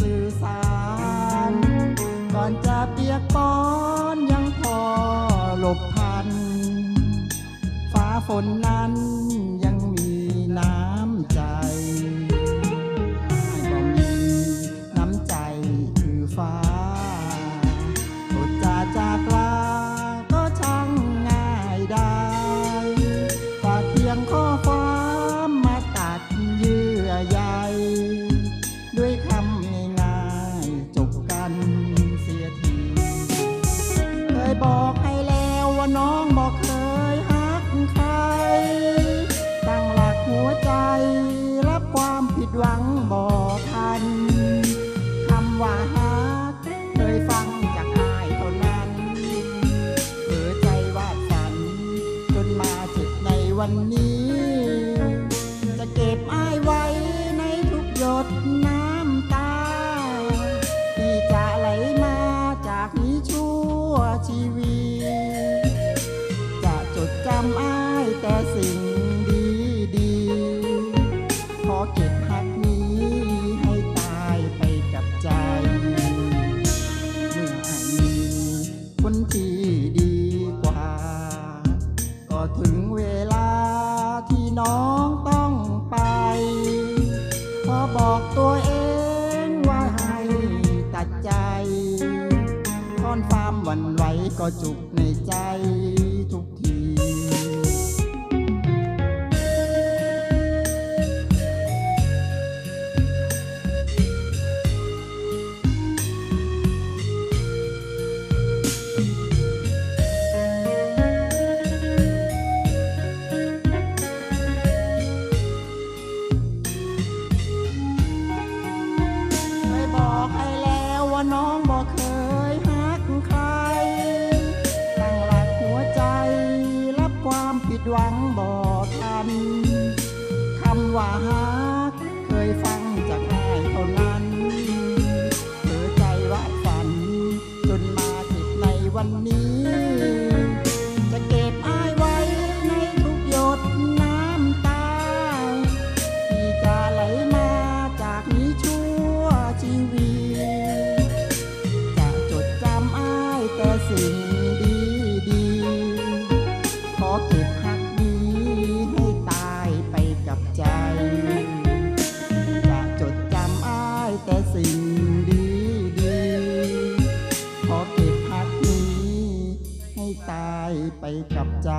สื่อสาร ก่อนจะเปียกปอนยังพอหลบพัน ฟ้าฝนนั้น บอกให้แล้วว่าน้องบอกเคยฮักใคร ตั้งหลักหัวใจ รับความผิดหวังบอกทัน คำว่าฮักเคยฟังจากอายเท่านั้นเผลอใจวาดฝัน จนมาเจ็บในวันนี้ำอ้ายแต่สิ่งดีดีๆขอเก็บหักนี้ให้ตายไปกับใจ เมื่อไอ้มีคนที่ดีกว่า ก็ถึงเวลาที่น้องต้องไปพอบอกตัวเองว่าให้ตัดใจทอนความหวั่นไหวก็จุกในใจ กันคำว่าฮักเคยฟังจากนายเท่านั้นเธอใจว่าฝัน จนมาถึงในวันนี้ จะเก็บอายไว้ในทุกหยดน้ำตา ที่จะไหลมาจากนี้ชั่วชีวิต จะจดจำอายแต่สิ่งดีดีๆขอเก็บ ไปกับใจ